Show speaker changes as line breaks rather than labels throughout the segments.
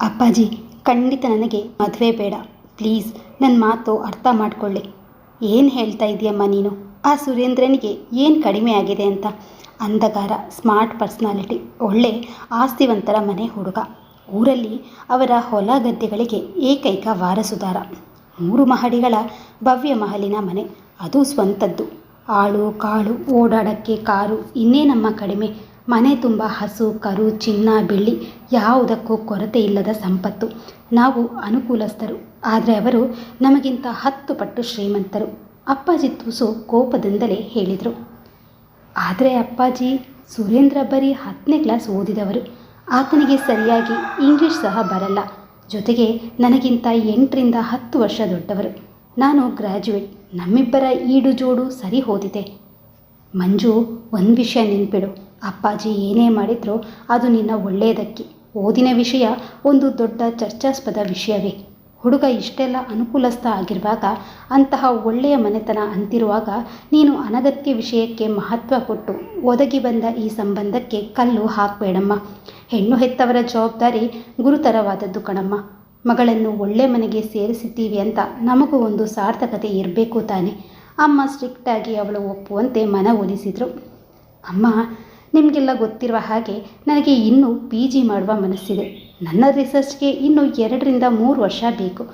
ಅಪ್ಪಾಜಿ, ಖಂಡಿತ ನನಗೆ ಮದುವೆ ಬೇಡ. ಪ್ಲೀಸ್ ನನ್ನ ಮಾತು ಅರ್ಥ ಮಾಡಿಕೊಳ್ಳಿ. ಏನು ಹೇಳ್ತಾ ಇದೆಯಮ್ಮ ನೀನು? ಆ ಸುರೇಂದ್ರನಿಗೆ ಏನು ಕಡಿಮೆ ಆಗಿದೆ ಅಂತ? ಅಂಧಗಾರ ಸ್ಮಾರ್ಟ್ ಪರ್ಸ್ನಾಲಿಟಿ, ಒಳ್ಳೆ, ಆಸ್ತಿವಂತರ ಮನೆ ಹುಡುಗ. ಊರಲ್ಲಿ ಅವರ ಹೊಲ ಗದ್ದೆಗಳಿಗೆ ಏಕೈಕ ವಾರಸುದಾರ. ಮೂರು ಮಹಡಿಗಳ ಭವ್ಯ ಮಹಲಿನ ಮನೆ. ಅದು ಸ್ವಂತದ್ದು. ಆಳು, ಕಾಳು, ಓಡಾಡೋಕ್ಕೆ ಕಾರು ಇನ್ನೇನಮ್ಮ ಕಡಿಮೆ. ಮನೆ ತುಂಬ ಹಸು, ಕರು, ಚಿನ್ನ, ಬೆಳ್ಳಿ ಯಾವುದಕ್ಕೂ ಕೊರತೆ ಇಲ್ಲದ ಸಂಪತ್ತು. ನಾವು ಅನುಕೂಲಸ್ಥರು. ಆದರೆ ಅವರು ನಮಗಿಂತ ಹತ್ತು ಪಟ್ಟು ಶ್ರೀಮಂತರು. ಅಪ್ಪಾಜಿ ತುಸು ಕೋಪದಿಂದಲೇ ಹೇಳಿದರು. ಆದರೆ ಅಪ್ಪಾಜಿ ಸುರೇಂದ್ರ ಬರೀ ಹತ್ತನೇ ಕ್ಲಾಸ್ ಓದಿದವರು. ಆತನಿಗೆ ಸರಿಯಾಗಿ ಇಂಗ್ಲೀಷ್ ಸಹ ಬರಲ್ಲ. ಜೊತೆಗೆ ನನಗಿಂತ ಎಂಟರಿಂದ ಹತ್ತು ವರ್ಷ ದೊಡ್ಡವರು. ನಾನು ಗ್ರ್ಯಾಜುಯೇಟ್ ನಮ್ಮಿಬ್ಬರ ಈಡು ಜೋಡು ಸರಿ ಹೋದಿದೆ. ಮಂಜು, ಒಂದು ವಿಷಯ ನೆನ್ಪಿಡು. ಅಪ್ಪಾಜಿ ಏನೇ ಮಾಡಿದ್ರೂ ಅದು ನಿನ್ನ ಒಳ್ಳೆಯದಕ್ಕೆ ಓದಿನ ವಿಷಯ ಒಂದು ದೊಡ್ಡ ಚರ್ಚಾಸ್ಪದ ವಿಷಯವೇ. ಹುಡುಗ ಇಷ್ಟೆಲ್ಲ ಅನುಕೂಲಸ್ಥ ಆಗಿರುವಾಗ, ಅಂತಹ ಒಳ್ಳೆಯ ಮನೆತನ ಅಂತಿರುವಾಗ ನೀನು ಅನಗತ್ಯ ವಿಷಯಕ್ಕೆ ಮಹತ್ವ ಕೊಟ್ಟು ಒದಗಿ ಬಂದ ಈ ಸಂಬಂಧಕ್ಕೆ ಕಲ್ಲು ಹಾಕಬೇಡಮ್ಮ. ಹೆಣ್ಣು ಹೆತ್ತವರ ಜವಾಬ್ದಾರಿ ಗುರುತರವಾದದ್ದು ಕಣಮ್ಮ. ಮಗಳನ್ನು ಒಳ್ಳೆ ಮನೆಗೆ ಸೇರಿಸಿದ್ದೀವಿ ಅಂತ ನಮಗೂ ಒಂದು ಸಾರ್ಥಕತೆ ಇರಬೇಕು ತಾನೆ. ಅಮ್ಮ ಸ್ಟ್ರಿಕ್ಟಾಗಿ ಅವಳು ಒಪ್ಪುವಂತೆ ಮನ ಒಲಿಸಿದರು. ಅಮ್ಮ ನಿಮಗೆಲ್ಲ ಗೊತ್ತಿರುವ ಹಾಗೆ ನನಗೆ ಇನ್ನೂ ಪಿ ಜಿ ಮಾಡುವ ಮನಸ್ಸಿದೆ. ನನ್ನ ರಿಸರ್ಚ್ಗೆ ಇನ್ನೂ ಎರಡರಿಂದ ಮೂರು ವರ್ಷ ಬೇಕು.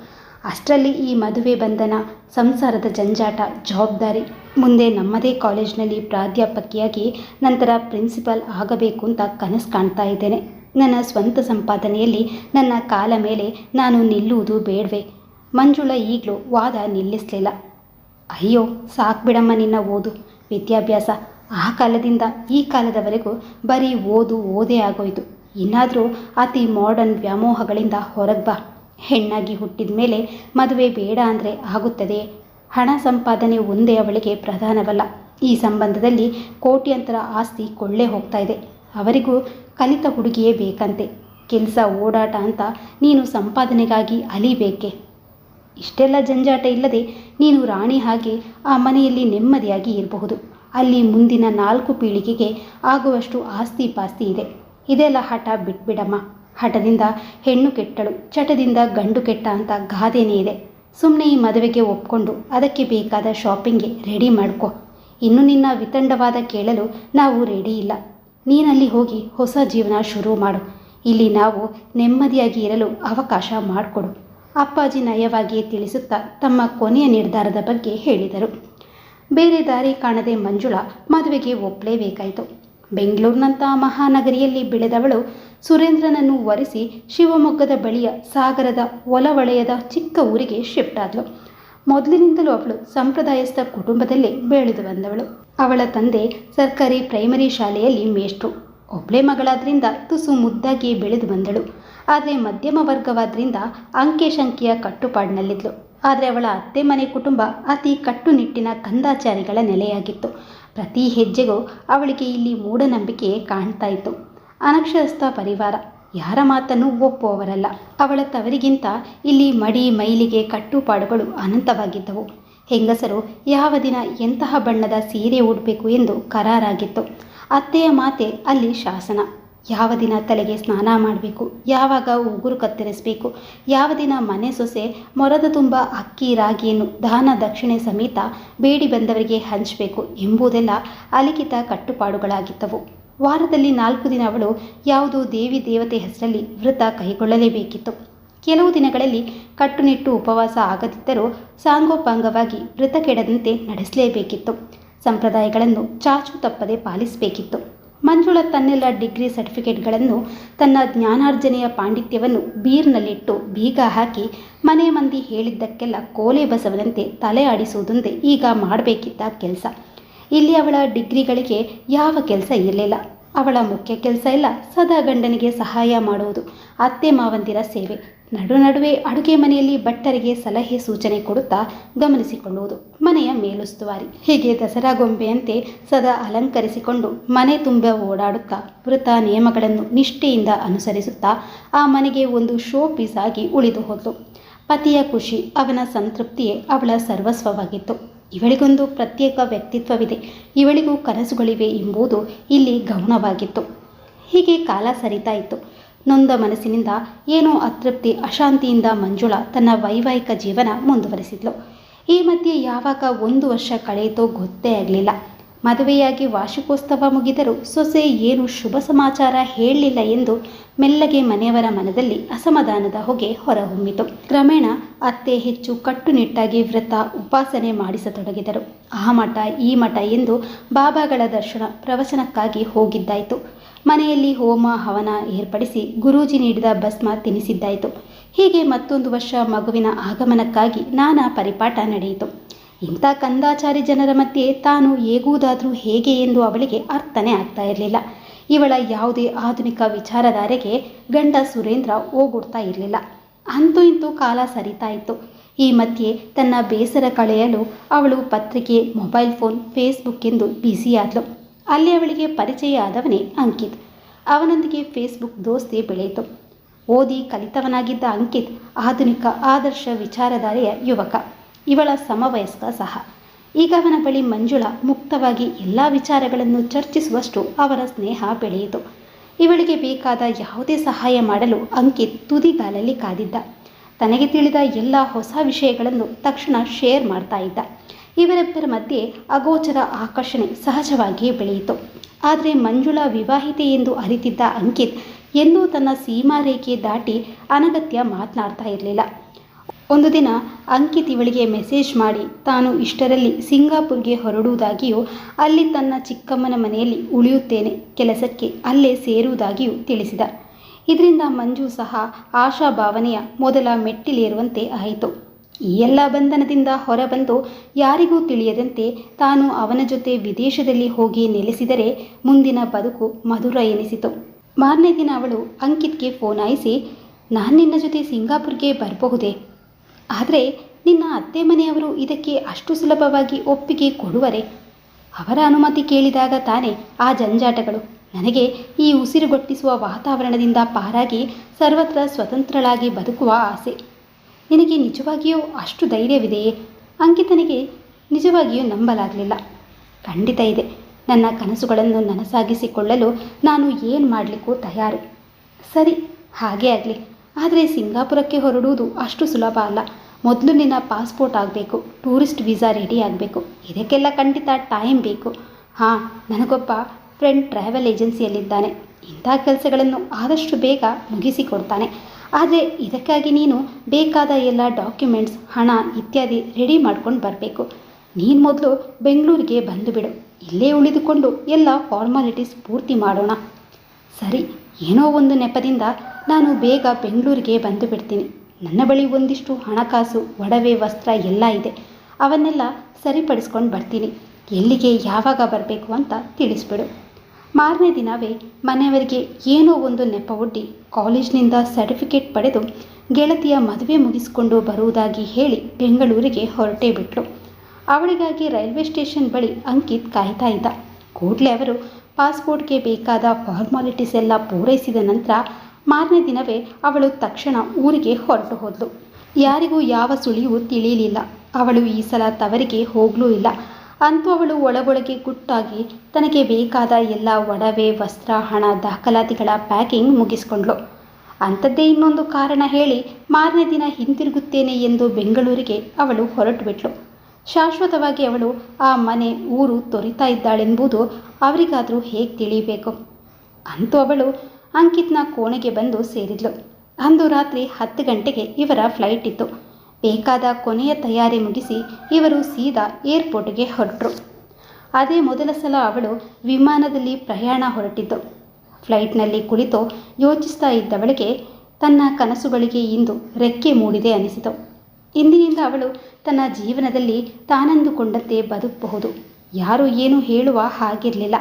ಅಷ್ಟರಲ್ಲಿ ಈ ಮದುವೆ ಬಂಧನ, ಸಂಸಾರದ ಜಂಜಾಟ, ಜವಾಬ್ದಾರಿ, ಮುಂದೆ ನಮ್ಮದೇ ಕಾಲೇಜ್ನಲ್ಲಿ ಪ್ರಾಧ್ಯಾಪಕಿಯಾಗಿ ನಂತರ ಪ್ರಿನ್ಸಿಪಾಲ್ ಆಗಬೇಕು ಅಂತ ಕನಸು ಕಾಣ್ತಾ ಇದ್ದೇನೆ. ನನ್ನ ಸ್ವಂತ ಸಂಪಾದನೆಯಲ್ಲಿ ನನ್ನ ಕಾಲ ಮೇಲೆ ನಾನು ನಿಲ್ಲುವುದು ಬೇಡವೆ. ಮಂಜುಳ ಈಗಲೂ ವಾದ ನಿಲ್ಲಿಸಲಿಲ್ಲ. ಅಯ್ಯೋ, ಸಾಕು ಬಿಡಮ್ಮ ನಿನ್ನ ಓದು. ವಿದ್ಯಾಭ್ಯಾಸ ಆ ಕಾಲದಿಂದ ಈ ಕಾಲದವರೆಗೂ ಬರೀ ಓದು, ಓದೇ ಆಗೋಯ್ತು. ಇನ್ನಾದರೂ ಅತಿ ಮಾಡರ್ನ್ ವ್ಯಾಮೋಹಗಳಿಂದ ಹೊರಗೆ ಬಾ. ಹೆಣ್ಣಾಗಿ ಹುಟ್ಟಿದ ಮೇಲೆ ಮದುವೆ ಬೇಡ ಅಂದರೆ ಆಗುತ್ತದೆ. ಹಣ ಸಂಪಾದನೆ ಒಂದೇ ಅವಳಿಗೆ ಪ್ರಧಾನವಲ್ಲ. ಈ ಸಂಬಂಧದಲ್ಲಿ ಕೋಟ್ಯಂತರ ಆಸ್ತಿ ಕೊಳ್ಳೆ ಹೋಗ್ತಾ ಇದೆ. ಅವರಿಗೂ ಕಲಿತ ಹುಡುಗಿಯೇ ಬೇಕಂತೆ. ಕೆಲಸ, ಓಡಾಟ ಅಂತ ನೀನು ಸಂಪಾದನೆಗಾಗಿ ಅಲಿಬೇಕೆ? ಇಷ್ಟೆಲ್ಲ ಜಂಜಾಟ ಇಲ್ಲದೆ ನೀನು ರಾಣಿ ಹಾಗೆ ಆ ಮನೆಯಲ್ಲಿ ನೆಮ್ಮದಿಯಾಗಿ ಇರಬಹುದು. ಅಲ್ಲಿ ಮುಂದಿನ ನಾಲ್ಕು ಪೀಳಿಗೆಗೆ ಆಗುವಷ್ಟು ಆಸ್ತಿ ಪಾಸ್ತಿ ಇದೆ. ಇದೆಲ್ಲ ಹಠ ಬಿಟ್ಬಿಡಮ್ಮ. ಹಠದಿಂದ ಹೆಣ್ಣು ಕೆಟ್ಟಳು, ಚಟದಿಂದ ಗಂಡು ಕೆಟ್ಟ ಅಂತ ಗಾದೆನೇ ಇದೆ. ಸುಮ್ಮನೆ ಈ ಮದುವೆಗೆ ಒಪ್ಕೊಂಡು ಅದಕ್ಕೆ ಬೇಕಾದ ಶಾಪಿಂಗ್ಗೆ ರೆಡಿ ಮಾಡ್ಕೊ. ಇನ್ನು ನಿನ್ನ ವಿತಂಡವಾದ ಕೇಳಲು ನಾವು ರೆಡಿ ಇಲ್ಲ. ನೀನಲ್ಲಿ ಹೋಗಿ ಹೊಸ ಜೀವನ ಶುರು ಮಾಡು. ಇಲ್ಲಿ ನಾವು ನೆಮ್ಮದಿಯಾಗಿ ಇರಲು ಅವಕಾಶ ಮಾಡಿಕೊಡು. ಅಪ್ಪಾಜಿ ನಯವಾಗಿಯೇ ತಿಳಿಸುತ್ತಾ ತಮ್ಮ ಕೊನೆಯ ನಿರ್ಧಾರದ ಬಗ್ಗೆ ಹೇಳಿದರು. ಬೇರೆ ದಾರಿ ಕಾಣದೆ ಮಂಜುಳಾ ಮದುವೆಗೆ ಒಪ್ಪಲೇಬೇಕಾಯಿತು ಬೆಂಗಳೂರಿನಂಥ ಮಹಾನಗರಿಯಲ್ಲಿ ಬೆಳೆದವಳು ಸುರೇಂದ್ರನನ್ನು ಒರೆಸಿ ಶಿವಮೊಗ್ಗದ ಬಳಿಯ ಸಾಗರದ ಒಲವಳೆಯದ ಚಿಕ್ಕ ಊರಿಗೆ ಶಿಫ್ಟ್ ಆದಳು ಮೊದಲಿನಿಂದಲೂ ಅವಳು ಸಂಪ್ರದಾಯಸ್ಥ ಕುಟುಂಬದಲ್ಲಿ ಬೆಳೆದು ಬಂದವಳು. ಅವಳ ತಂದೆ ಸರ್ಕಾರಿ ಪ್ರೈಮರಿ ಶಾಲೆಯಲ್ಲಿ ಮೇಷ್ಟ್ರು. ಒಬ್ಬಳೇ ಮಗಳಾದ್ರಿಂದ ತುಸು ಮುದ್ದಾಗಿ ಬೆಳೆದು ಬಂದಳು. ಆದರೆ ಮಧ್ಯಮ ವರ್ಗವಾದ್ರಿಂದ ಅಂಕೆ ಶಂಕೆಯ ಕಟ್ಟುಪಾಡಿನಲ್ಲಿದ್ಲು. ಆದರೆ ಅವಳ ಅತ್ತೆ ಮನೆ ಕುಟುಂಬ ಅತಿ ಕಟ್ಟುನಿಟ್ಟಿನ ಕಂದಾಚಾರಿಗಳ ನೆಲೆಯಾಗಿತ್ತು. ಪ್ರತಿ ಹೆಜ್ಜೆಗೂ ಅವಳಿಗೆ ಇಲ್ಲಿ ಮೂಢನಂಬಿಕೆ ಕಾಣ್ತಾ ಇತ್ತು. ಅನಕ್ಷರಸ್ಥ ಪರಿವಾರ, ಯಾರ ಮಾತನ್ನು ಒಪ್ಪುವವರಲ್ಲ. ಅವಳ ತವರಿಗಿಂತ ಇಲ್ಲಿ ಮಡಿ, ಮೈಲಿಗೆ ಕಟ್ಟುಪಾಡುಗಳು ಅನಂತವಾಗಿದ್ದವು. ಹೆಂಗಸರು ಯಾವ ದಿನ ಎಂತಹ ಬಣ್ಣದ ಸೀರೆ ಉಡಬೇಕು ಎಂದು ಕರಾರಾಗಿತ್ತು. ಅತ್ತೆಯ ಮಾತೆ ಅಲ್ಲಿ ಶಾಸನ. ಯಾವ ದಿನ ತಲೆಗೆ ಸ್ನಾನ ಮಾಡಬೇಕು? ಯಾವಾಗ ಉಗುರು ಕತ್ತರಿಸಬೇಕು? ಯಾವ ದಿನ ಮನೆ ಸೊಸೆ ಮೊರದ ತುಂಬ ಅಕ್ಕಿ, ರಾಗಿಯನ್ನು ದಾನ ದಕ್ಷಿಣೆ ಸಮೇತ ಬೇಡಿ ಬಂದವರಿಗೆ ಹಂಚಬೇಕು ಎಂಬುದೆಲ್ಲ ಅಲಿಖಿತ ಕಟ್ಟುಪಾಡುಗಳಾಗಿದ್ದವು ವಾರದಲ್ಲಿ ನಾಲ್ಕು ದಿನ ಅವಳು ಯಾವುದೋ ದೇವಿ ದೇವತೆ ಹೆಸರಲ್ಲಿ ವ್ರತ ಕೈಗೊಳ್ಳಲೇಬೇಕಿತ್ತು. ಕೆಲವು ದಿನಗಳಲ್ಲಿ ಕಟ್ಟುನಿಟ್ಟು ಉಪವಾಸ ಆಗದಿದ್ದರೂ ಸಾಂಗೋಪಾಂಗವಾಗಿ ವ್ರತ ಕೆಡದಂತೆ ನಡೆಸಲೇಬೇಕಿತ್ತು. ಸಂಪ್ರದಾಯಗಳನ್ನು ಚಾಚು ತಪ್ಪದೆ ಪಾಲಿಸಬೇಕಿತ್ತು. ಮಂಜುಳ ತನ್ನೆಲ್ಲ ಡಿಗ್ರಿ ಸರ್ಟಿಫಿಕೇಟ್ಗಳನ್ನು ತನ್ನ ಜ್ಞಾನಾರ್ಜನೆಯ ಪಾಂಡಿತ್ಯವನ್ನು ಬೀರ್ನಲ್ಲಿಟ್ಟು ಬೀಗ ಹಾಕಿ ಮನೆ ಮಂದಿ ಹೇಳಿದ್ದಕ್ಕೆಲ್ಲ ಕೋಲೆ ಬಸವನಂತೆ ತಲೆ ಆಡಿಸುವುದೊಂದೇ ಈಗ ಮಾಡಬೇಕಿದ್ದ ಕೆಲಸ. ಇಲ್ಲಿ ಅವಳ ಡಿಗ್ರಿಗಳಿಗೆ ಯಾವ ಕೆಲಸ ಇರಲಿಲ್ಲ. ಅವಳ ಮುಖ್ಯ ಕೆಲಸ ಇಲ್ಲ ಸದಾ ಗಂಡನಿಗೆ ಸಹಾಯ ಮಾಡುವುದು, ಅತ್ತೆ ಮಾವಂದಿರ ಸೇವೆ. ನಡು ನಡುವೆ ಅಡುಗೆ ಮನೆಯಲ್ಲಿ ಭಟ್ಟರಿಗೆ ಸಲಹೆ ಸೂಚನೆ ಕೊಡುತ್ತಾ ಗಮನಿಸಿಕೊಳ್ಳುವುದು. ಮನೆಯ ಮೇಲುಸ್ತುವಾರಿ ಹೀಗೆ ದಸರಾ ಗೊಂಬೆಯಂತೆ ಸದಾ ಅಲಂಕರಿಸಿಕೊಂಡು ಮನೆ ತುಂಬ ಓಡಾಡುತ್ತಾ ವೃತ ನಿಯಮಗಳನ್ನು ನಿಷ್ಠೆಯಿಂದ ಅನುಸರಿಸುತ್ತಾ ಆ ಮನೆಗೆ ಒಂದು ಶೋ ಪೀಸ್ ಆಗಿ ಉಳಿದು ಹೋದ್ಲು ಪತಿಯ ಖುಷಿ, ಅವನ ಸಂತೃಪ್ತಿಯೇ ಅವಳ ಸರ್ವಸ್ವವಾಗಿತ್ತು. ಇವಳಿಗೊಂದು ಪ್ರತ್ಯೇಕ ವ್ಯಕ್ತಿತ್ವವಿದೆ. ಇವಳಿಗೂ ಕನಸುಗಳಿವೆ ಎಂಬುದು ಇಲ್ಲಿ ಗೌಣವಾಗಿತ್ತು. ಹೀಗೆ ಕಾಲ ಸರಿತಾ ಇತ್ತು. ನೊಂದ ಮನಸ್ಸಿನಿಂದ ಏನೋ ಅತೃಪ್ತಿ, ಅಶಾಂತಿಯಿಂದ ಮಂಜುಳ ತನ್ನ ವೈವಾಹಿಕ ಜೀವನ ಮುಂದುವರೆಸಿದ್ಲು. ಈ ಮಧ್ಯೆ ಯಾವಾಗ ಒಂದು ವರ್ಷ ಕಳೆಯಿತೋ ಗೊತ್ತೇ ಆಗಲಿಲ್ಲ. ಮದುವೆಯಾಗಿ ವಾರ್ಷಿಕೋತ್ಸವ ಮುಗಿದರೂ ಸೊಸೆ ಏನು ಶುಭ ಸಮಾಚಾರ ಹೇಳಲಿಲ್ಲ ಎಂದು ಮೆಲ್ಲಗೆ ಮನೆಯವರ ಮನದಲ್ಲಿ ಅಸಮಾಧಾನದ ಹೊಗೆ ಹೊರಹೊಮ್ಮಿತು. ಕ್ರಮೇಣ ಅತ್ತೆ ಹೆಚ್ಚು ಕಟ್ಟುನಿಟ್ಟಾಗಿ ವ್ರತ, ಉಪಾಸನೆ ಮಾಡಿಸತೊಡಗಿದರು. ಆ ಮಠ, ಈ ಮಠ ಎಂದು ಬಾಬಾಗಳ ದರ್ಶನ ಪ್ರವಚನಕ್ಕಾಗಿ ಹೋಗಿದ್ದಾಯಿತು. ಮನೆಯಲ್ಲಿ ಹೋಮ, ಹವನ ಏರ್ಪಡಿಸಿ ಗುರೂಜಿ ನೀಡಿದ ಭಸ್ಮ ತಿನಿಸಿದ್ದಾಯಿತು ಹೀಗೆ ಮತ್ತೊಂದು ವರ್ಷ ಮಗುವಿನ ಆಗಮನಕ್ಕಾಗಿ ನಾನಾ ಪರಿಪಾಠ ನಡೆಯಿತು. ಇಂಥ ಕಂದಾಚಾರಿ ಜನರ ಮಧ್ಯೆ ತಾನು ಹೇಗುವುದಾದರೂ ಹೇಗೆ ಎಂದು ಅವಳಿಗೆ ಅರ್ಥನೇ ಆಗ್ತಾ ಇರಲಿಲ್ಲ. ಇವಳ ಯಾವುದೇ ಆಧುನಿಕ ವಿಚಾರಧಾರೆಗೆ ಗಂಡ ಸುರೇಂದ್ರ ಹೋಗುಡ್ತಾ ಇರಲಿಲ್ಲ. ಅಂತೂ ಇಂತೂ ಕಾಲ ಸರಿತಾ ಇತ್ತು ಈ ಮಧ್ಯೆ ತನ್ನ ಬೇಸರ ಕಳೆಯಲು ಅವಳು ಪತ್ರಿಕೆ, ಮೊಬೈಲ್ ಫೋನ್, ಫೇಸ್ಬುಕ್ ಎಂದು ಬ್ಯುಸಿಯಾದಳು ಅಲ್ಲಿ ಅವಳಿಗೆ ಪರಿಚಯ ಆದವನೇ ಅಂಕಿತ್. ಅವನೊಂದಿಗೆ ಫೇಸ್ಬುಕ್ ದೋಸ್ತಿ ಬೆಳೆಯಿತು ಓದಿ ಕಲಿತವನಾಗಿದ್ದ ಅಂಕಿತ್ ಆಧುನಿಕ ಆದರ್ಶ ವಿಚಾರಧಾರೆಯ ಯುವಕ. ಇವಳ ಸಮವಯಸ್ಕ ಸಹ. ಈಗ ಅವನ ಬಳಿ ಮಂಜುಳಾ ಮುಕ್ತವಾಗಿ ಎಲ್ಲ ವಿಚಾರಗಳನ್ನು ಚರ್ಚಿಸುವಷ್ಟು ಅವರ ಸ್ನೇಹ ಬೆಳೆಯಿತು. ಇವಳಿಗೆ ಬೇಕಾದ ಯಾವುದೇ ಸಹಾಯ ಮಾಡಲು ಅಂಕಿತ್ ತುದಿಗಾಲಲ್ಲಿ ಕಾದಿದ್ದ. ತನಗೆ ತಿಳಿದ ಎಲ್ಲ ಹೊಸ ವಿಷಯಗಳನ್ನು ತಕ್ಷಣ ಶೇರ್ ಮಾಡ್ತಾ ಇದ್ದ. ಇವರಿಬ್ಬರ ಮಧ್ಯೆ ಅಗೋಚರ ಆಕರ್ಷಣೆ ಸಹಜವಾಗಿಯೇ ಬೆಳೆಯಿತು. ಆದರೆ ಮಂಜುಳಾ ವಿವಾಹಿತೆ ಎಂದು ಅರಿತಿದ್ದ ಅಂಕಿತ್ ಎಂದೂ ತನ್ನ ಸೀಮಾರೇಖೆ ದಾಟಿ ಅನಗತ್ಯ ಮಾತನಾಡ್ತಾ ಇರಲಿಲ್ಲ. ಒಂದು ದಿನ ಅಂಕಿತ್ ಇವಳಿಗೆ ಮೆಸೇಜ್ ಮಾಡಿ, ತಾನು ಇಷ್ಟರಲ್ಲಿ ಸಿಂಗಾಪುರ್ಗೆ ಹೊರಡುವುದಾಗಿಯೂ, ಅಲ್ಲಿ ತನ್ನ ಚಿಕ್ಕಮ್ಮನ ಮನೆಯಲ್ಲಿ ಉಳಿಯುತ್ತೇನೆ ಕೆಲಸಕ್ಕೆ ಅಲ್ಲೇ ಸೇರುವುದಾಗಿಯೂ ತಿಳಿಸಿದ. ಇದರಿಂದ ಮಂಜು ಸಹ ಆಶಾಭಾವನೆಯ ಮೊದಲ ಮೆಟ್ಟಿಲೇರುವಂತೆ ಆಯಿತು. ಈ ಎಲ್ಲ ಬಂಧನದಿಂದ ಹೊರಬಂದು ಯಾರಿಗೂ ತಿಳಿಯದಂತೆ ತಾನು ಅವನ ಜೊತೆ ವಿದೇಶದಲ್ಲಿ ಹೋಗಿ ನೆಲೆಸಿದರೆ ಮುಂದಿನ ಬದುಕು ಮಧುರ ಎನಿಸಿತು. ಮಾರನೇ ದಿನ ಅವಳು ಅಂಕಿತ್ಗೆ ಫೋನ್ ಆಯಿಸಿ ನಾನು ನಿನ್ನ ಜೊತೆ ಸಿಂಗಾಪುರ್ಗೆ ಬರಬಹುದೇ? ಆದರೆ ನಿನ್ನ ಅತ್ತೆ ಮನೆಯವರು ಇದಕ್ಕೆ ಅಷ್ಟು ಸುಲಭವಾಗಿ ಒಪ್ಪಿಗೆ ಕೊಡುವರೆ? ಅವರ ಅನುಮತಿ ಕೇಳಿದಾಗ ತಾನೇ ಆ ಜಂಜಾಟಗಳು. ನನಗೆ ಈ ಉಸಿರುಗೊಟ್ಟಿಸುವ ವಾತಾವರಣದಿಂದ ಪಾರಾಗಿ ಸರ್ವತ್ರ ಸ್ವತಂತ್ರಳಾಗಿ ಬದುಕುವ ಆಸೆ. ನಿನಗೆ ನಿಜವಾಗಿಯೂ ಅಷ್ಟು ಧೈರ್ಯವಿದೆಯೇ? ಅಂಕಿತನಿಗೆ ನಿಜವಾಗಿಯೂ ನಂಬಲಾಗಲಿಲ್ಲ. ಖಂಡಿತ ಇದೆ. ನನ್ನ ಕನಸುಗಳನ್ನು ನನಸಾಗಿಸಿಕೊಳ್ಳಲು ನಾನು ಏನು ಮಾಡಲಿಕ್ಕೂ ತಯಾರು. ಸರಿ, ಹಾಗೇ ಆಗಲಿ. ಆದರೆ ಸಿಂಗಾಪುರಕ್ಕೆ ಹೊರಡುವುದು ಅಷ್ಟು ಸುಲಭ ಅಲ್ಲ. ಮೊದಲು ನಿನ್ನ ಪಾಸ್ಪೋರ್ಟ್ ಆಗಬೇಕು, ಟೂರಿಸ್ಟ್ ವೀಸಾ ರೆಡಿ ಆಗಬೇಕು. ಇದಕ್ಕೆಲ್ಲ ಖಂಡಿತ ಟೈಮ್ ಬೇಕು. ಹಾಂ, ನನಗೊಬ್ಬ ಫ್ರೆಂಡ್ ಟ್ರಾವೆಲ್ ಏಜೆನ್ಸಿಯಲ್ಲಿದ್ದಾನೆ. ಇಂಥ ಕೆಲಸಗಳನ್ನು ಆದಷ್ಟು ಬೇಗ ಮುಗಿಸಿಕೊಡ್ತಾನೆ. ಆದರೆ ಇದಕ್ಕಾಗಿ ನೀನು ಬೇಕಾದ ಎಲ್ಲ ಡಾಕ್ಯುಮೆಂಟ್ಸ್, ಹಣ ಇತ್ಯಾದಿ ರೆಡಿ ಮಾಡ್ಕೊಂಡು ಬರಬೇಕು. ನೀನು ಮೊದಲು ಬೆಂಗಳೂರಿಗೆ ಬಂದು ಬಿಡು ಇಲ್ಲೇ ಉಳಿದುಕೊಂಡು ಎಲ್ಲ ಫಾರ್ಮಾಲಿಟೀಸ್ ಪೂರ್ತಿ ಮಾಡೋಣ. ಸರಿ, ಏನೋ ಒಂದು ನೆಪದಿಂದ ನಾನು ಬೇಗ ಬೆಂಗಳೂರಿಗೆ ಬಂದು ಬಿಡ್ತೀನಿ ನನ್ನ ಬಳಿ ಒಂದಿಷ್ಟು ಹಣಕಾಸು ಒಡವೆ, ವಸ್ತ್ರ ಎಲ್ಲ ಇದೆ. ಅವನ್ನೆಲ್ಲ ಸರಿಪಡಿಸ್ಕೊಂಡು ಬರ್ತೀನಿ. ಎಲ್ಲಿಗೆ ಯಾವಾಗ ಬರಬೇಕು ಅಂತ ತಿಳಿಸ್ಬಿಡು. ಮಾರನೇ ದಿನವೇ ಮನೆಯವರಿಗೆ ಏನೋ ಒಂದು ನೆಪ ಒಡ್ಡಿ ಕಾಲೇಜ್ನಿಂದ ಸರ್ಟಿಫಿಕೇಟ್ ಪಡೆದು ಗೆಳತಿಯ ಮದುವೆ ಮುಗಿಸಿಕೊಂಡು ಬರುವುದಾಗಿ ಹೇಳಿ ಬೆಂಗಳೂರಿಗೆ ಹೊರಟೇ ಬಿಟ್ಲು. ಅವಳಿಗಾಗಿ ರೈಲ್ವೆ ಸ್ಟೇಷನ್ ಬಳಿ ಅಂಕಿತ್ ಕಾಯ್ತಾ ಇದ್ದ. ಕೂಡಲೇ ಅವರು ಪಾಸ್ಪೋರ್ಟ್ಗೆ ಬೇಕಾದ ಫಾರ್ಮಾಲಿಟೀಸ್ ಎಲ್ಲ ಪೂರೈಸಿದ ನಂತರ ಮಾರನೇ ದಿನವೇ ಅವಳು ತಕ್ಷಣ ಊರಿಗೆ ಹೊರಟು ಹೋದ್ಲು. ಯಾರಿಗೂ ಯಾವ ಸುಳಿವು ತಿಳಿಯಲಿಲ್ಲ. ಅವಳು ಈ ಸಲ ತವರಿಗೆ ಹೋಗಲೂ ಇಲ್ಲ. ಅಂತೂ ಅವಳು ಒಳಗೊಳಗೆ ಗುಟ್ಟಾಗಿ ತನಗೆ ಬೇಕಾದ ಎಲ್ಲ ಒಡವೆ, ವಸ್ತ್ರ, ಹಣ, ದಾಖಲಾತಿಗಳ ಪ್ಯಾಕಿಂಗ್ ಮುಗಿಸ್ಕೊಂಡ್ಳು. ಅಂಥದ್ದೇ ಇನ್ನೊಂದು ಕಾರಣ ಹೇಳಿ ಮಾರನೇ ದಿನ ಹಿಂತಿರುಗುತ್ತೇನೆ ಎಂದು ಬೆಂಗಳೂರಿಗೆ ಅವಳು ಹೊರಟು ಬಿಟ್ಲು ಶಾಶ್ವತವಾಗಿ ಅವಳು ಆ ಮನೆ, ಊರು ತೊರಿತಾ ಇದ್ದಾಳೆಂಬುದು ಅವರಿಗಾದರೂ ಹೇಗೆ ತಿಳಿಯಬೇಕು ಅಂತೂ ಅವಳು ಅಂಕಿತ್ನ ಕೋಣೆಗೆ ಬಂದು ಸೇರಿದ್ಳು ಅಂದು ರಾತ್ರಿ ಹತ್ತು ಗಂಟೆಗೆ ಇವರ ಫ್ಲೈಟ್ ಇತ್ತು. ಬೇಕಾದ ಕೊನೆಯ ತಯಾರಿ ಮುಗಿಸಿ ಇವರು ಸೀದಾ ಏರ್ಪೋರ್ಟ್ಗೆ ಹೊರಟರು. ಅದೇ ಮೊದಲ ಸಲ ಅವಳು ವಿಮಾನದಲ್ಲಿ ಪ್ರಯಾಣ ಹೊರಟಿದ್ದು. ಫ್ಲೈಟ್ನಲ್ಲಿ ಕುಳಿತು ಯೋಚಿಸ್ತಾ ಇದ್ದವಳಿಗೆ ತನ್ನ ಕನಸುಗಳಿಗೆ ಇಂದು ರೆಕ್ಕೆ ಮೂಡಿದೆ ಅನಿಸಿತು. ಇಂದಿನಿಂದ ಅವಳು ತನ್ನ ಜೀವನದಲ್ಲಿ ತಾನಂದುಕೊಂಡಂತೆ ಬದುಕಬಹುದು. ಯಾರು ಏನು ಹೇಳುವ ಹಾಗಿರಲಿಲ್ಲ.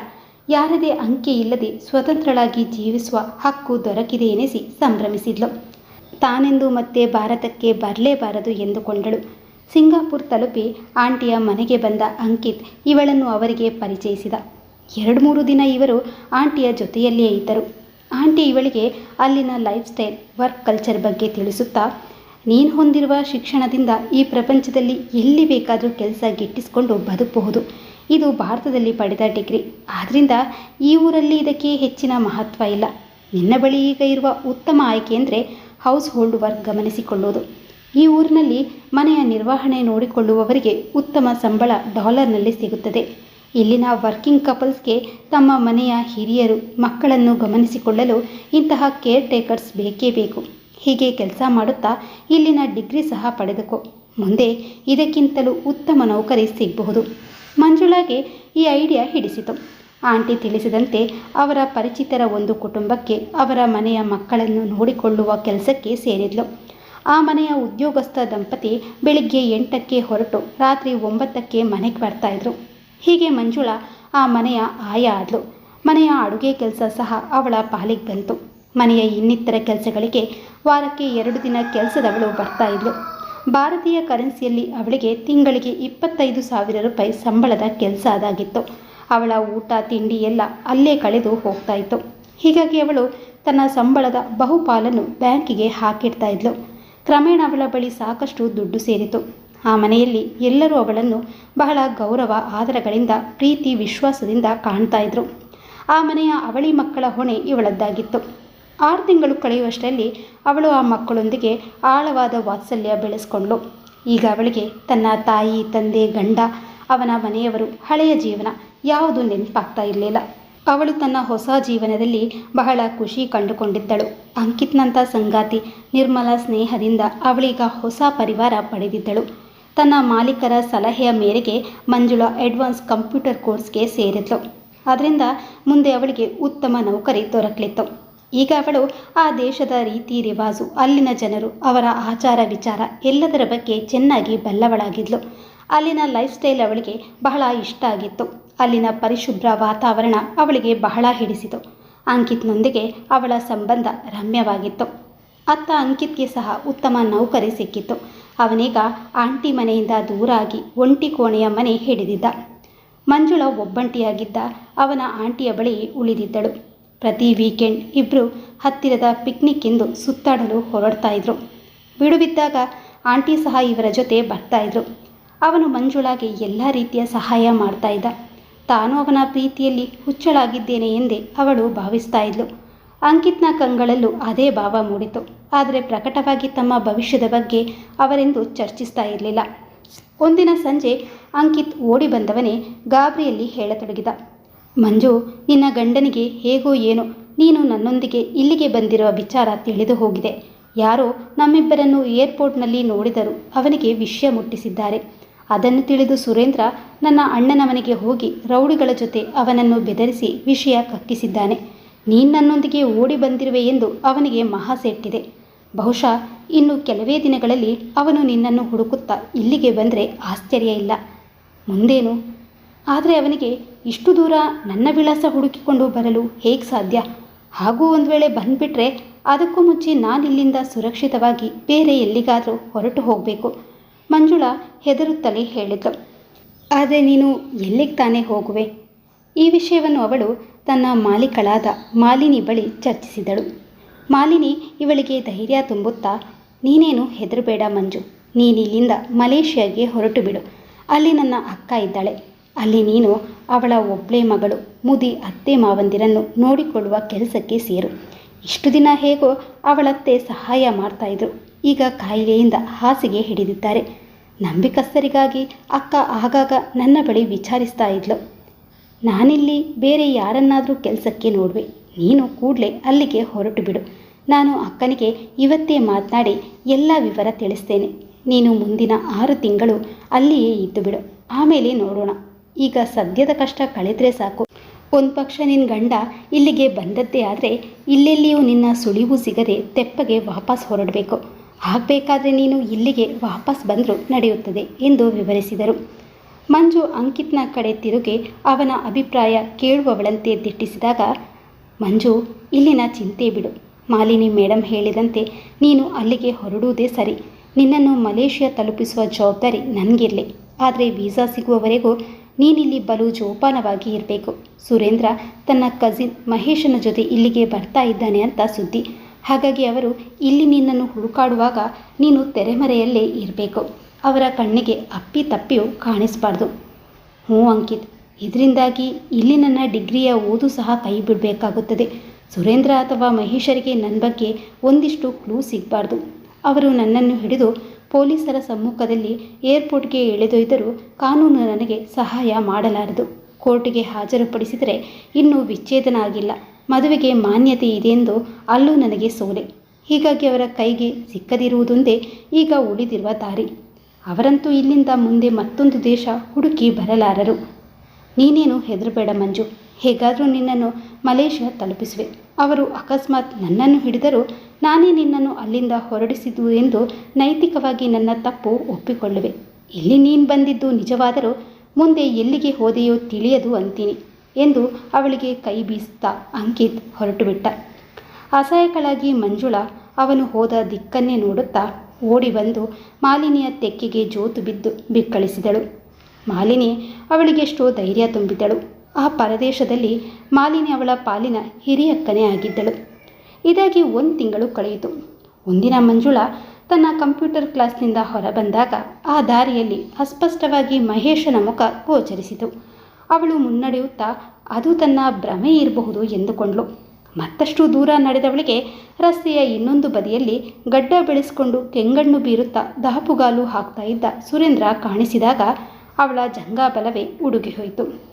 ಯಾರದೇ ಅಂಕೆ ಇಲ್ಲದೆ ಸ್ವತಂತ್ರಳಾಗಿ ಜೀವಿಸುವ ಹಕ್ಕು ದೊರಕಿದೆ ಎನಿಸಿ ಸಂಭ್ರಮಿಸಿದ್ಲು. ತಾನೆಂದು ಮತ್ತೆ ಭಾರತಕ್ಕೆ ಬರಲೇಬಾರದು ಎಂದುಕೊಂಡಳು. ಸಿಂಗಾಪುರ್ ತಲುಪಿ ಆಂಟಿಯ ಮನೆಗೆ ಬಂದ ಅಂಕಿತ್ ಇವಳನ್ನು ಅವರಿಗೆ ಪರಿಚಯಿಸಿದ. ಎರಡು ಮೂರು ದಿನ ಇವರು ಆಂಟಿಯ ಜೊತೆಯಲ್ಲಿಯೇ ಇದ್ದರು. ಆಂಟಿ ಇವಳಿಗೆ ಅಲ್ಲಿನ ಲೈಫ್ ಸ್ಟೈಲ್ ವರ್ಕ್ ಕಲ್ಚರ್ ಬಗ್ಗೆ ತಿಳಿಸುತ್ತಾ, ನೀನು ಹೊಂದಿರುವ ಶಿಕ್ಷಣದಿಂದ ಈ ಪ್ರಪಂಚದಲ್ಲಿ ಎಲ್ಲಿ ಬೇಕಾದರೂ ಕೆಲಸ ಗಿಟ್ಟಿಸಿಕೊಂಡು ಬದುಕಬಹುದು. ಇದು ಭಾರತದಲ್ಲಿ ಪಡೆದ ಡಿಗ್ರಿ. ಆದ್ದರಿಂದ ಈ ಊರಲ್ಲಿ ಇದಕ್ಕೆ ಹೆಚ್ಚಿನ ಮಹತ್ವ ಇಲ್ಲ. ನಿನ್ನ ಬಳಿ ಈಗ ಇರುವ ಉತ್ತಮ ಆಯ್ಕೆ ಅಂದರೆ ಹೌಸ್ ಹೋಲ್ಡ್ ವರ್ಕ್ ಗಮನಿಸಿಕೊಳ್ಳುವುದು ಈ ಊರಿನಲ್ಲಿ ಮನೆಯ ನಿರ್ವಹಣೆ ನೋಡಿಕೊಳ್ಳುವವರಿಗೆ ಉತ್ತಮ ಸಂಬಳ ಡಾಲರ್ನಲ್ಲಿ ಸಿಗುತ್ತದೆ. ಇಲ್ಲಿನ ವರ್ಕಿಂಗ್ ಕಪಲ್ಸ್ಗೆ ತಮ್ಮ ಮನೆಯ ಹಿರಿಯರು ಮಕ್ಕಳನ್ನು ಗಮನಿಸಿಕೊಳ್ಳಲು ಇಂತಹ ಕೇರ್ ಟೇಕರ್ಸ್ ಬೇಕೇ ಬೇಕು. ಹೀಗೆ ಕೆಲಸ ಮಾಡುತ್ತಾ ಇಲ್ಲಿನ ಡಿಗ್ರಿ ಸಹ ಪಡೆದುಕೋ. ಮುಂದೆ ಇದಕ್ಕಿಂತಲೂ ಉತ್ತಮ ನೌಕರಿ ಸಿಗಬಹುದು. ಮಂಜುಳಾಗೆ ಈ ಐಡಿಯಾ ಹಿಡಿಸಿತು. ಆಂಟಿ ತಿಳಿಸಿದಂತೆ ಅವರ ಪರಿಚಿತರ ಒಂದು ಕುಟುಂಬಕ್ಕೆ ಅವರ ಮನೆಯ ಮಕ್ಕಳನ್ನು ನೋಡಿಕೊಳ್ಳುವ ಕೆಲಸಕ್ಕೆ ಸೇರಿದ್ಲು. ಆ ಮನೆಯ ಉದ್ಯೋಗಸ್ಥ ದಂಪತಿ ಬೆಳಿಗ್ಗೆ ಎಂಟಕ್ಕೆ ಹೊರಟು ರಾತ್ರಿ ಒಂಬತ್ತಕ್ಕೆ ಮನೆಗೆ ಬರ್ತಾಯಿದ್ರು ಹೀಗೆ ಮಂಜುಳಾ ಆ ಮನೆಯ ಆಯ ಆದ್ಲು. ಮನೆಯ ಅಡುಗೆ ಕೆಲಸ ಸಹ ಅವಳ ಪಾಲಿಗೆ ಬಂತು. ಮನೆಯ ಇನ್ನಿತರ ಕೆಲಸಗಳಿಗೆ ವಾರಕ್ಕೆ ಎರಡು ದಿನ ಕೆಲಸದವಳು ಬರ್ತಾ ಇದ್ಲು. ಭಾರತೀಯ ಕರೆನ್ಸಿಯಲ್ಲಿ ಅವಳಿಗೆ ತಿಂಗಳಿಗೆ ಇಪ್ಪತ್ತೈದು ಸಾವಿರ ರೂಪಾಯಿ ಸಂಬಳದ ಕೆಲಸ ಅದಾಗಿತ್ತು. ಅವಳ ಊಟ, ತಿಂಡಿ ಎಲ್ಲ ಅಲ್ಲೇ ಕಳೆದು ಹೋಗ್ತಾ ಇತ್ತು. ಹೀಗಾಗಿ ಅವಳು ತನ್ನ ಸಂಬಳದ ಬಹುಪಾಲನ್ನು ಬ್ಯಾಂಕಿಗೆ ಹಾಕಿಡ್ತಾ ಇದ್ಲು. ಕ್ರಮೇಣ ಅವಳ ಬಳಿ ಸಾಕಷ್ಟು ದುಡ್ಡು ಸೇರಿತು. ಆ ಮನೆಯಲ್ಲಿ ಎಲ್ಲರೂ ಅವಳನ್ನು ಬಹಳ ಗೌರವ, ಆದರಗಳಿಂದ, ಪ್ರೀತಿ, ವಿಶ್ವಾಸದಿಂದ ಕಾಣ್ತಾ ಇದ್ರು. ಆ ಮನೆಯ ಅವಳಿ ಮಕ್ಕಳ ಹೊಣೆ ಇವಳದ್ದಾಗಿತ್ತು. ಆರು ತಿಂಗಳು ಕಳೆಯುವಷ್ಟರಲ್ಲಿ ಅವಳು ಆ ಮಕ್ಕಳೊಂದಿಗೆ ಆಳವಾದ ವಾತ್ಸಲ್ಯ ಬೆಳೆಸ್ಕೊಂಡ್ಳು. ಈಗ ಅವಳಿಗೆ ತನ್ನ ತಾಯಿ, ತಂದೆ, ಗಂಡ, ಅವನ ಮನೆಯವರು ಹಳೆಯ ಜೀವನ. ಯಾವುದು ನೆನಪಾಗ್ತಾ ಇರಲಿಲ್ಲ. ಅವಳು ತನ್ನ ಹೊಸ ಜೀವನದಲ್ಲಿ ಬಹಳ ಖುಷಿ ಕಂಡುಕೊಂಡಿದ್ದಳು. ಅಂಕಿತ್ನಂಥ ಸಂಗಾತಿ ನಿರ್ಮಲ ಸ್ನೇಹದಿಂದ ಅವಳೀಗ ಹೊಸ ಪರಿವಾರ ಪಡೆದಿದ್ದಳು. ತನ್ನ ಮಾಲೀಕರ ಸಲಹೆಯ ಮೇರೆಗೆ ಮಂಜುಳಾ ಅಡ್ವಾನ್ಸ್ ಕಂಪ್ಯೂಟರ್ ಕೋರ್ಸ್ಗೆ ಸೇರಿದ್ಳು ಅದರಿಂದ ಮುಂದೆ ಅವಳಿಗೆ ಉತ್ತಮ ನೌಕರಿ ದೊರಕಲಿತ್ತು. ಈಗ ಅವಳು ಆ ದೇಶದ ರೀತಿ ರಿವಾಜು, ಅಲ್ಲಿನ ಜನರು, ಅವರ ಆಚಾರ ವಿಚಾರ ಎಲ್ಲದರ ಬಗ್ಗೆ ಚೆನ್ನಾಗಿ ಬಲ್ಲವಳಾಗಿದ್ಲು. ಅಲ್ಲಿನ ಲೈಫ್ ಸ್ಟೈಲ್ ಅವಳಿಗೆ ಬಹಳ ಇಷ್ಟ ಆಗಿತ್ತು. ಅಲ್ಲಿನ ಪರಿಶುಭ್ರ ವಾತಾವರಣ ಅವಳಿಗೆ ಬಹಳ ಹಿಡಿಸಿತು. ಅಂಕಿತ್ನೊಂದಿಗೆ ಅವಳ ಸಂಬಂಧ ರಮ್ಯವಾಗಿತ್ತು. ಅತ್ತ ಅಂಕಿತ್ಗೆ ಸಹ ಉತ್ತಮ ನೌಕರಿ ಸಿಕ್ಕಿತ್ತು. ಅವನೀಗ ಆಂಟಿ ಮನೆಯಿಂದ ದೂರಾಗಿ ಒಂಟಿ ಕೋಣೆಯ ಮನೆ ಹಿಡಿದಿದ್ದ. ಮಂಜುಳ ಒಬ್ಬಂಟಿಯಾಗಿದ್ದ ಅವನ ಆಂಟಿಯ ಬಳಿ ಉಳಿದಿದ್ದಳು. ಪ್ರತಿ ವೀಕೆಂಡ್ ಇಬ್ಬರು ಹತ್ತಿರದ ಪಿಕ್ನಿಕ್ ಎಂದು ಸುತ್ತಾಡಲು ಹೊರಡ್ತಾ ಇದ್ರು. ಬಿಡುವಿದ್ದಾಗ ಆಂಟಿ ಸಹ ಇವರ ಜೊತೆ ಬರ್ತಾಯಿದ್ರು ಅವನು ಮಂಜುಳಾಗೆ ಎಲ್ಲ ರೀತಿಯ ಸಹಾಯ ಮಾಡ್ತಾ ಇದ್ದ. ತಾನು ಅವನ ಪ್ರೀತಿಯಲ್ಲಿ ಹುಚ್ಚಳಾಗಿದ್ದೇನೆ ಎಂದೇ ಅವಳು ಭಾವಿಸ್ತಾ ಇದ್ಲು. ಅಂಕಿತ್ನ ಕಂಗಳಲ್ಲೂ ಅದೇ ಭಾವ ಮೂಡಿತು. ಆದರೆ ಪ್ರಕಟವಾಗಿ ತಮ್ಮ ಭವಿಷ್ಯದ ಬಗ್ಗೆ ಅವರೆಂದು ಚರ್ಚಿಸ್ತಾ ಇರಲಿಲ್ಲ. ಒಂದಿನ ಸಂಜೆ ಅಂಕಿತ್ ಓಡಿ ಬಂದವನೇ ಗಾಬರಿಯಲ್ಲಿ ಹೇಳತೊಡಗಿದ. ಮಂಜು, ನಿನ್ನ ಗಂಡನಿಗೆ ಹೇಗೋ ಏನೋ, ನೀನು ನನ್ನೊಂದಿಗೆ ಇಲ್ಲಿಗೆ ಬಂದಿರುವ ವಿಚಾರ ತಿಳಿದು ಹೋಗಿದೆ. ಯಾರೋ ನಮ್ಮಿಬ್ಬರನ್ನು ಏರ್ಪೋರ್ಟ್ನಲ್ಲಿ ನೋಡಿದರು ಅವನಿಗೆ ವಿಷಯ ಮುಟ್ಟಿಸಿದ್ದಾರೆ. ಅದನ್ನು ತಿಳಿದು ಸುರೇಂದ್ರ ನನ್ನ ಅಣ್ಣನ ಮನೆಗೆ ಹೋಗಿ ರೌಡಿಗಳ ಜೊತೆ ಅವನನ್ನು ಬೆದರಿಸಿ ವಿಷಯ ಕಕ್ಕಿಸಿದ್ದಾನೆ. ನೀನು ನನ್ನೊಂದಿಗೆ ಓಡಿ ಬಂದಿರುವೆ ಎಂದು ಅವನಿಗೆ ಮಹಾಸೆಟ್ಟಿದೆ. ಬಹುಶಃ ಇನ್ನು ಕೆಲವೇ ದಿನಗಳಲ್ಲಿ ಅವನು ನಿನ್ನನ್ನು ಹುಡುಕುತ್ತಾ ಇಲ್ಲಿಗೆ ಬಂದರೆ ಆಶ್ಚರ್ಯ ಇಲ್ಲ. ಮುಂದೇನು? ಆದರೆ ಅವನಿಗೆ ಇಷ್ಟು ದೂರ ನನ್ನ ವಿಳಾಸ ಹುಡುಕಿಕೊಂಡು ಬರಲು ಹೇಗೆ ಸಾಧ್ಯ? ಹಾಗೂ ಒಂದು ವೇಳೆ ಬಂದುಬಿಟ್ರೆ ಅದಕ್ಕೂ ಮುಂಚೆ ನಾನಿಲ್ಲಿಂದ ಸುರಕ್ಷಿತವಾಗಿ ಬೇರೆ ಎಲ್ಲಿಗಾದರೂ ಹೊರಟು ಹೋಗಬೇಕು. ಮಂಜುಳಾ ಹೆದರುತ್ತಲೇ ಹೇಳಿದ್ದು ಆದರೆ ನೀನು ಎಲ್ಲಿಗೆ ತಾನೇ ಹೋಗುವೆ? ಈ ವಿಷಯವನ್ನು ಅವಳು ತನ್ನ ಮಾಲೀಕಳಾದ ಮಾಲಿನಿ ಬಳಿ ಚರ್ಚಿಸಿದಳು. ಮಾಲಿನಿ ಇವಳಿಗೆ ಧೈರ್ಯ ತುಂಬುತ್ತಾ, ನೀನೇನು ಹೆದರಬೇಡ ಮಂಜು, ನೀನಿಲ್ಲಿಂದ ಮಲೇಷ್ಯಾಗೆ ಹೊರಟು ಬಿಡು. ಅಲ್ಲಿ ನನ್ನ ಅಕ್ಕ ಇದ್ದಾಳೆ. ಅಲ್ಲಿ ನೀನು ಅವಳ ಒಬ್ಬಳೇ ಮಗಳು, ಮುದಿ ಅತ್ತೆ ಮಾವಂದಿರನ್ನು ನೋಡಿಕೊಳ್ಳುವ ಕೆಲಸಕ್ಕೆ ಸೇರು. ಇಷ್ಟು ದಿನ ಹೇಗೋ ಅವಳತ್ತೆ ಸಹಾಯ ಮಾಡ್ತಾಯಿದ್ರು ಈಗ ಕಾಯಿಲೆಯಿಂದ ಹಾಸಿಗೆ ಹಿಡಿದಿದ್ದಾರೆ. ನಂಬಿಕಸ್ಥರಿಗಾಗಿ ಅಕ್ಕ ಆಗಾಗ ನನ್ನ ಬಳಿ ವಿಚಾರಿಸ್ತಾ ಇದ್ಲು. ನಾನಿಲ್ಲಿ ಬೇರೆ ಯಾರನ್ನಾದರೂ ಕೆಲಸಕ್ಕೆ ನೋಡುವೆ. ನೀನು ಕೂಡಲೇ ಅಲ್ಲಿಗೆ ಹೊರಟು ಬಿಡು. ನಾನು ಅಕ್ಕನಿಗೆ ಇವತ್ತೇ ಮಾತನಾಡಿ ಎಲ್ಲ ವಿವರ ತಿಳಿಸ್ತೇನೆ. ನೀನು ಮುಂದಿನ ಆರು ತಿಂಗಳು ಅಲ್ಲಿಯೇ ಇದ್ದು ಬಿಡು. ಆಮೇಲೆ ನೋಡೋಣ. ಈಗ ಸದ್ಯದ ಕಷ್ಟ ಕಳೆದ್ರೆ ಸಾಕು. ಒಂದು ಪಕ್ಷ ನಿನ್ನ ಗಂಡ ಇಲ್ಲಿಗೆ ಬಂದದ್ದೇ ಆದರೆ ಇಲ್ಲೆಲ್ಲಿಯೂ ನಿನ್ನ ಸುಳಿವು ಸಿಗದೆ ತೆಪ್ಪಗೆ ವಾಪಸ್ ಹೊರಡಬೇಕು. ಆಗಬೇಕಾದ್ರೆ ನೀನು ಇಲ್ಲಿಗೆ ವಾಪಸ್ ಬಂದರೂ ನಡೆಯುತ್ತದೆ ಎಂದು ವಿವರಿಸಿದರು. ಮಂಜು ಅಂಕಿತ್ನ ಕಡೆ ತಿರುಗಿ ಅವನ ಅಭಿಪ್ರಾಯ ಕೇಳುವವಳಂತೆ ದಿಟ್ಟಿಸಿದಾಗ, ಮಂಜು, ಇಲ್ಲಿನ ಚಿಂತೆ ಬಿಡು. ಮಾಲಿನಿ ಮೇಡಮ್ ಹೇಳಿದಂತೆ ನೀನು ಅಲ್ಲಿಗೆ ಹೊರಡುವುದೇ ಸರಿ. ನಿನ್ನನ್ನು ಮಲೇಷ್ಯಾ ತಲುಪಿಸುವ ಜವಾಬ್ದಾರಿ ನನಗಿರಲಿ. ಆದರೆ ವೀಸಾ ಸಿಗುವವರೆಗೂ ನೀನಿಲ್ಲಿ ಬಲು ಜೋಪಾನವಾಗಿ ಇರಬೇಕು. ಸುರೇಂದ್ರ ತನ್ನ ಕಸಿನ್ ಮಹೇಶನ ಜೊತೆ ಇಲ್ಲಿಗೆ ಬರ್ತಾ ಇದ್ದಾನೆ ಅಂತ ಸುದ್ದಿ. ಹಾಗಾಗಿ ಅವರು, ಇಲ್ಲಿ ನಿನ್ನನ್ನು ಹುಡುಕಾಡುವಾಗ ನೀನು ತೆರೆಮರೆಯಲ್ಲೇ ಇರಬೇಕು. ಅವರ ಕಣ್ಣಿಗೆ ಅಪ್ಪಿ ತಪ್ಪಿಯೂ ಕಾಣಿಸಬಾರ್ದು. ಹ್ಞೂ ಅಂಕಿತ್. ಇದರಿಂದಾಗಿ ಇಲ್ಲಿ ನನ್ನ ಡಿಗ್ರಿಯ ಓದು ಸಹ ಕೈ ಬಿಡಬೇಕಾಗುತ್ತದೆ. ಸುರೇಂದ್ರ ಅಥವಾ ಮಹೇಶರಿಗೆ ನನ್ನ ಬಗ್ಗೆ ಒಂದಿಷ್ಟು ಕ್ಲೂ ಸಿಗಬಾರ್ದು. ಅವರು ನನ್ನನ್ನು ಹಿಡಿದು ಪೊಲೀಸರ ಸಮ್ಮುಖದಲ್ಲಿ ಏರ್ಪೋರ್ಟ್ಗೆ ಎಳೆದೊಯ್ದರೂ ಕಾನೂನು ನನಗೆ ಸಹಾಯ ಮಾಡಲಾರದು. ಕೋರ್ಟಿಗೆ ಹಾಜರುಪಡಿಸಿದರೆ ಇನ್ನೂ ವಿಚ್ಛೇದನ ಆಗಿಲ್ಲ ಮದುವೆಗೆ ಮಾನ್ಯತೆ ಇದೆ ಎಂದು ಅಲ್ಲೂ ನನಗೆ ಸೋಲೆ. ಹೀಗಾಗಿ ಅವರ ಕೈಗೆ ಸಿಕ್ಕದಿರುವುದೊಂದೇ ಈಗ ಉಳಿದಿರುವ ದಾರಿ. ಅವರಂತೂ ಇಲ್ಲಿಂದ ಮುಂದೆ ಮತ್ತೊಂದು ದೇಶ ಹುಡುಕಿ ಬರಲಾರರು. ನೀನೇನು ಹೆದರಬೇಡ ಮಂಜು. ಹೇಗಾದರೂ ನಿನ್ನನ್ನು ಮಲೇಷ್ಯಾ ತಲುಪಿಸುವೆ. ಅವರು ಅಕಸ್ಮಾತ್ ನನ್ನನ್ನು ಹಿಡಿದರೂ ನಾನೇ ನಿನ್ನನ್ನು ಅಲ್ಲಿಂದ ಹೊರಡಿಸಿದ್ದು ಎಂದು ನೈತಿಕವಾಗಿ ನನ್ನ ತಪ್ಪು ಒಪ್ಪಿಕೊಳ್ಳುವೆ. ಇಲ್ಲಿ ನೀನು ಬಂದಿದ್ದು ನಿಜವಾದರೂ ಮುಂದೆ ಎಲ್ಲಿಗೆ ಹೋದೆಯೋ ತಿಳಿಯದು ಅಂತೀನಿ. ಎಂದು ಅವಳಿಗೆ ಕೈ ಬೀಸುತ್ತಾ ಅಂಕಿತ್ ಹೊರಟುಬಿಟ್ಟ. ಅಸಹಾಯಕಳಾಗಿ ಮಂಜುಳಾ ಅವನು ಹೋದ ದಿಕ್ಕನ್ನೇ ನೋಡುತ್ತಾ ಓಡಿ ಬಂದು ಮಾಲಿನಿಯ ತೆಕ್ಕೆಗೆ ಜೋತು ಬಿದ್ದು ಬಿಕ್ಕಳಿಸಿದಳು. ಮಾಲಿನಿ ಅವಳಿಗೆಷ್ಟೋ ಧೈರ್ಯ ತುಂಬಿದಳು ಆ ಪರದೇಶದಲ್ಲಿ ಮಾಲಿನಿ ಅವಳ ಪಾಲಿನ ಹಿರಿಯಕ್ಕನೇ ಆಗಿದ್ದಳು. ಇದಾಗಿ ಒಂದು ತಿಂಗಳು ಕಳೆಯಿತು. ಒಂದಿನ ಮಂಜುಳಾ ತನ್ನ ಕಂಪ್ಯೂಟರ್ ಕ್ಲಾಸ್ನಿಂದ ಹೊರಬಂದಾಗ ಆ ದಾರಿಯಲ್ಲಿ ಅಸ್ಪಷ್ಟವಾಗಿ ಮಹೇಶನ ಮುಖ ಗೋಚರಿಸಿತು. ಅವಳು ಮುನ್ನಡೆಯುತ್ತಾ, ಅದು ತನ್ನ ಭ್ರಮೆ ಇರಬಹುದು ಎಂದುಕೊಂಡಳು. ಮತ್ತಷ್ಟು ದೂರ ನಡೆದವಳಿಗೆ ರಸ್ತೆಯ ಇನ್ನೊಂದು ಬದಿಯಲ್ಲಿ ಗಡ್ಡ ಬೆಳೆಸಿಕೊಂಡು ಕೆಂಗಣ್ಣು ಬೀರುತ್ತಾ ದಹಪುಗಾಲು ಹಾಕ್ತಾ ಇದ್ದ ಸುರೇಂದ್ರ ಕಾಣಿಸಿದಾಗ ಅವಳ ಜಂಗಾಬಲವೇ ಉಡುಗಿ ಹೋಯಿತು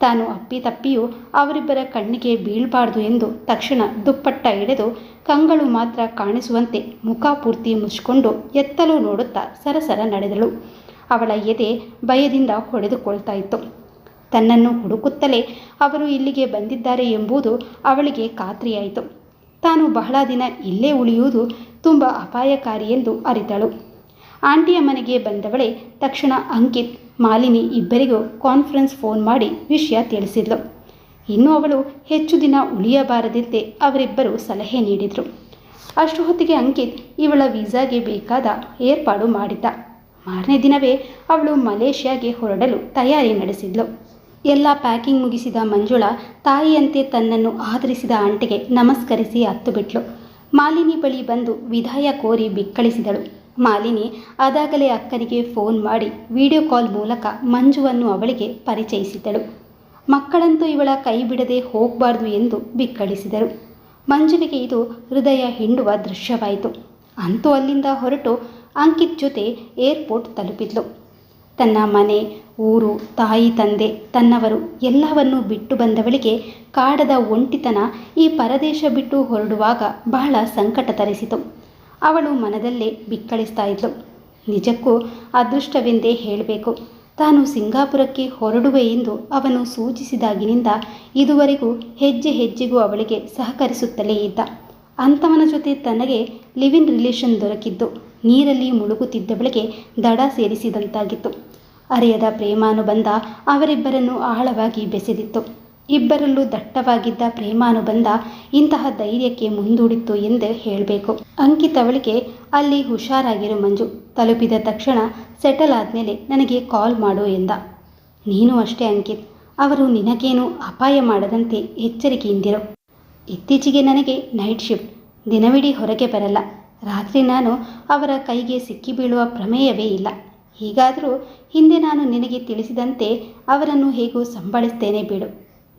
ತಾನು ಅಪ್ಪಿ ತಪ್ಪಿಯೂ ಅವರಿಬ್ಬರ ಕಣ್ಣಿಗೆ ಬೀಳಬಾರ್ದು ಎಂದು ತಕ್ಷಣ ದುಪ್ಪಟ್ಟ ಎಳೆದು ಕಂಗಳು ಮಾತ್ರ ಕಾಣಿಸುವಂತೆ ಮುಖ ಪೂರ್ತಿ ಮುಚ್ಚಿಕೊಂಡು ಎತ್ತಲು ನೋಡುತ್ತಾ ಸರಸರ ನಡೆದಳು. ಅವಳ ಎದೆ ಭಯದಿಂದ ಹೊಡೆದುಕೊಳ್ತಾ ಇತ್ತು. ತನ್ನನ್ನು ಹುಡುಕುತ್ತಲೇ ಅವರು ಇಲ್ಲಿಗೆ ಬಂದಿದ್ದಾರೆ ಎಂಬುದು ಅವಳಿಗೆ ಖಾತ್ರಿಯಾಯಿತು. ತಾನು ಬಹಳ ದಿನ ಇಲ್ಲೇ ಉಳಿಯುವುದು ತುಂಬ ಅಪಾಯಕಾರಿ ಎಂದು ಅರಿತಳು. ಆಂಟಿಯ ಮನೆಗೆ ಬಂದವಳೆ ತಕ್ಷಣ ಅಂಕಿತ್, ಮಾಲಿನಿ ಇಬ್ಬರಿಗೂ ಕಾನ್ಫರೆನ್ಸ್ ಫೋನ್ ಮಾಡಿ ವಿಷಯ ತಿಳಿಸಿದ್ಲು. ಇನ್ನು ಅವಳು ಹೆಚ್ಚು ದಿನ ಉಳಿಯಬಾರದಂತೆ ಅವರಿಬ್ಬರು ಸಲಹೆ ನೀಡಿದರು. ಅಷ್ಟು ಹೊತ್ತಿಗೆ ಅಂಕಿತ್ ಇವಳ ವೀಸಾಗೆ ಬೇಕಾದ ಏರ್ಪಾಡು ಮಾಡಿದ್ದ. ಮಾರನೇ ದಿನವೇ ಅವಳು ಮಲೇಷ್ಯಾಗೆ ಹೊರಡಲು ತಯಾರಿ ನಡೆಸಿದ್ಲು. ಎಲ್ಲ ಪ್ಯಾಕಿಂಗ್ ಮುಗಿಸಿದ ಮಂಜುಳ ತಾಯಿಯಂತೆ ತನ್ನನ್ನು ಆದರಿಸಿದ ಆಂಟಿಗೆ ನಮಸ್ಕರಿಸಿ ಹತ್ತು ಬಿಟ್ಲು ಮಾಲಿನಿ ಬಳಿ ಬಂದು ವಿದಾಯ ಕೋರಿ ಬಿಕ್ಕಳಿಸಿದಳು. ಮಾಲಿನಿ ಅದಾಗಲೇ ಅಕ್ಕನಿಗೆ ಫೋನ್ ಮಾಡಿ ವಿಡಿಯೋ ಕಾಲ್ ಮೂಲಕ ಮಂಜುವನ್ನು ಅವಳಿಗೆ ಪರಿಚಯಿಸಿದ್ದಳು. ಮಕ್ಕಳಂತೂ ಇವಳ ಕೈ ಬಿಡದೆ ಹೋಗಬಾರ್ದು ಎಂದು ಬಿಕ್ಕಳಿಸಿದರು. ಮಂಜುವಿಗೆ ಇದು ಹೃದಯ ಹಿಂಡುವ ದೃಶ್ಯವಾಯಿತು. ಅಂತೂ ಅಲ್ಲಿಂದ ಹೊರಟು ಅಂಕಿತ್ ಜೊತೆ ಏರ್ಪೋರ್ಟ್ ತಲುಪಿದ್ಲು. ತನ್ನ ಮನೆ, ಊರು, ತಾಯಿ, ತಂದೆ, ತನ್ನವರು ಎಲ್ಲವನ್ನೂ ಬಿಟ್ಟು ಬಂದವಳಿಗೆ ಕಾಡದ ಒಂಟಿತನ ಈ ಪರದೇಶ ಬಿಟ್ಟು ಹೊರಡುವಾಗ ಬಹಳ ಸಂಕಟ ತರಿಸಿತು. ಅವಳು ಮನದಲ್ಲೇ ಬಿಕ್ಕಳಿಸ್ತಾ ಇದ್ಲು. ನಿಜಕ್ಕೂ ಅದೃಷ್ಟವೆಂದೇ ಹೇಳಬೇಕು. ತಾನು ಸಿಂಗಾಪುರಕ್ಕೆ ಹೊರಡುವೆ ಎಂದು ಅವನು ಸೂಚಿಸಿದಾಗಿನಿಂದ ಇದುವರೆಗೂ ಹೆಜ್ಜೆ ಹೆಜ್ಜೆಗೂ ಅವಳಿಗೆ ಸಹಕರಿಸುತ್ತಲೇ ಇದ್ದ. ಅಂಥವನ ಜೊತೆ ತನಗೆ ಲಿವ್ ಇನ್ ರಿಲೇಷನ್ ದೊರಕಿದ್ದು. ನೀರಲ್ಲಿ ಮುಳುಗುತ್ತಿದ್ದವಳಿಗೆ ದಡ ಸೇರಿಸಿದಂತಾಗಿತ್ತು. ಅರಿಯದ ಪ್ರೇಮಾನುಬಂಧ ಅವರಿಬ್ಬರನ್ನು ಆಳವಾಗಿ ಬೆಸೆದಿತ್ತು. ಇಬ್ಬರಲ್ಲೂ ದಟ್ಟವಾಗಿದ್ದ ಪ್ರೇಮಾನುಬಂಧ ಇಂತಹ ಧೈರ್ಯಕ್ಕೆ ಮುಂದೂಡಿತ್ತು ಎಂದು ಹೇಳಬೇಕು. ಅಂಕಿತ್ ಅವಳಿಗೆ ಅಲ್ಲಿ ಹುಷಾರಾಗಿರು ಮಂಜು. ತಲುಪಿದ ತಕ್ಷಣ ಸೆಟಲ್ ಆದಮೇಲೆ ನನಗೆ ಕಾಲ್ ಮಾಡು ಎಂದ. ನೀನು ಅಷ್ಟೇ ಅಂಕಿತ್. ಅವರು ನಿನಗೇನು ಅಪಾಯ ಮಾಡದಂತೆ ಎಚ್ಚರಿಕೆಯಿಂದಿರು. ಇತ್ತೀಚೆಗೆ ನನಗೆ ನೈಟ್ ಶಿಫ್ಟ್. ದಿನವಿಡೀ ಹೊರಗೆ ಬರಲ್ಲ. ರಾತ್ರಿ ನಾನು ಅವರ ಕೈಗೆ ಸಿಕ್ಕಿ ಬೀಳುವ ಪ್ರಮೇಯವೇ ಇಲ್ಲ. ಹೀಗಾದರೂ ಹಿಂದೆ ನಾನು ನಿನಗೆ ತಿಳಿಸಿದಂತೆ ಅವರನ್ನು ಹೇಗೂ ಸಂಭಾಳಿಸ್ತೇನೆ ಬಿಡು.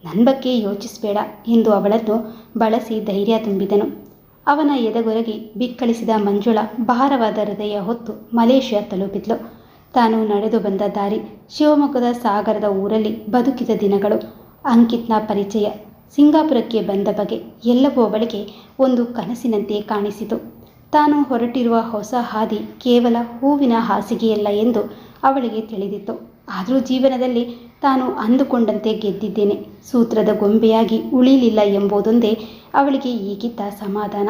ನನ್ನ ಬಗ್ಗೆ ಯೋಚಿಸಬೇಡ ಎಂದು ಅವಳನ್ನು ಬಳಸಿ ಧೈರ್ಯ ತುಂಬಿದನು. ಅವನ ಎದೆಗೊರಗಿ ಬಿಕ್ಕಳಿಸಿದ ಮಂಜುಳ ಭಾರವಾದ ಹೃದಯ ಹೊತ್ತು ಮಲೇಷ್ಯಾ ತಲುಪಿದ್ಲು. ತಾನು ನಡೆದು ಬಂದ ದಾರಿ ಶಿವಮೊಗ್ಗದ ಸಾಗರದ ಊರಲ್ಲಿ ಬದುಕಿದ ದಿನಗಳು. ಅಂಕಿತ್ನ ಪರಿಚಯ. ಸಿಂಗಾಪುರಕ್ಕೆ ಬಂದ ಬಗೆ ಎಲ್ಲವೂ ಅವಳಿಗೆ ಒಂದು ಕನಸಿನಂತೆ ಕಾಣಿಸಿತು. ತಾನು ಹೊರಟಿರುವ ಹೊಸ ಹಾದಿ ಕೇವಲ ಹೂವಿನ ಹಾಸಿಗೆಯಲ್ಲ ಎಂದು ಅವಳಿಗೆ ತಿಳಿದಿತ್ತು. ಆದರೂ ಜೀವನದಲ್ಲಿ ತಾನು ಅಂದುಕೊಂಡಂತೆ ಗೆದ್ದಿದ್ದೇನೆ. ಸೂತ್ರದ ಗೊಂಬೆಯಾಗಿ ಉಳಿಲಿಲ್ಲ ಎಂಬುದೊಂದೇ ಅವಳಿಗೆ ಈಗಿದ್ದ ಸಮಾಧಾನ.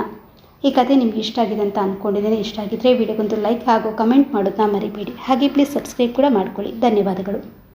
ಈ ಕತೆ ನಿಮ್ಗೆ ಇಷ್ಟ ಆಗಿದೆ ಅಂತ ಅಂದ್ಕೊಂಡಿದ್ದೇನೆ ಇಷ್ಟ ಆಗಿದ್ದರೆ ವಿಡಿಯೋಗೊಂದು ಲೈಕ್ ಹಾಗೂ ಕಮೆಂಟ್ ಮಾಡೋದನ್ನ ಮರಿಬೇಡಿ. ಹಾಗೆ ಪ್ಲೀಸ್ ಸಬ್ಸ್ಕ್ರೈಬ್ ಕೂಡ ಮಾಡ್ಕೊಳ್ಳಿ. ಧನ್ಯವಾದಗಳು.